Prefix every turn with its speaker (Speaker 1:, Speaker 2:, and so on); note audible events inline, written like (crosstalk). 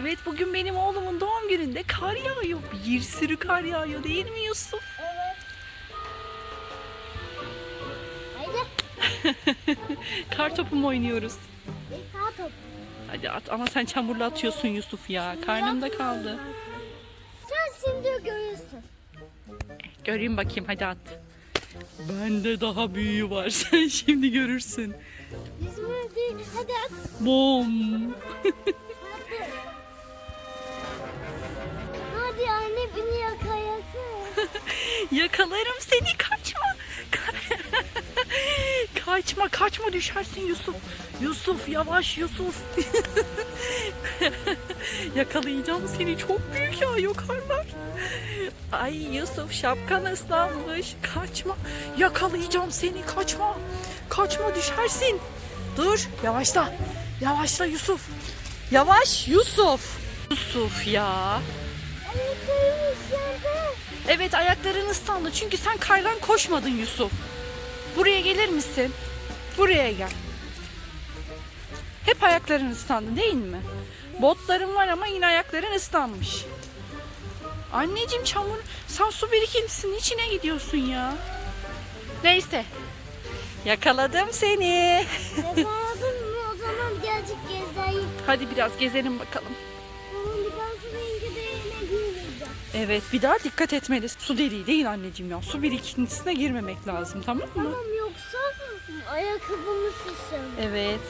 Speaker 1: Evet bugün benim oğlumun doğum gününde kar yağıyor. Bir sürü kar yağıyor değil mi Yusuf?
Speaker 2: Evet. (laughs) Haydi.
Speaker 1: Kar topu mu oynuyoruz?
Speaker 2: Bir daha top.
Speaker 1: Hadi at ama sen çamurla atıyorsun Yusuf ya. Karnımda kaldı.
Speaker 2: Sen şimdi görürsün.
Speaker 1: Göreyim bakayım hadi at. Bende daha büyüğü var. (laughs) Sen şimdi görürsün.
Speaker 2: Bizim hadi, hadi at.
Speaker 1: Bom. (laughs) Yakalarım seni kaçma. Ka- (laughs) kaçma kaçma düşersin Yusuf. Yusuf yavaş Yusuf. (laughs) Yakalayacağım seni çok büyük ya karlar. Ay Yusuf şapkan ıslanmış. Kaçma. Yakalayacağım seni kaçma. Kaçma düşersin. Dur yavaşla. Yavaşla Yusuf. Yavaş Yusuf. Yusuf ya. Evet ayakların ıslandı çünkü sen kardan koşmadın Yusuf. Buraya gelir misin? Buraya gel. Hep ayakların ıslandı değil mi? Botların var ama yine ayakların ıslanmış. Anneciğim çamur, sen su birikintisinin içine gidiyorsun ya. Neyse. Yakaladım seni.
Speaker 2: Yakaladın mı o zaman birazcık gezeyim.
Speaker 1: Hadi biraz gezelim bakalım. Evet bir daha dikkat etmelisin. Su deliği değil anneciğim ya. Su birikintisine girmemek lazım tamam mı?
Speaker 2: Tamam yoksa ayakkabımı şişirim.
Speaker 1: Evet.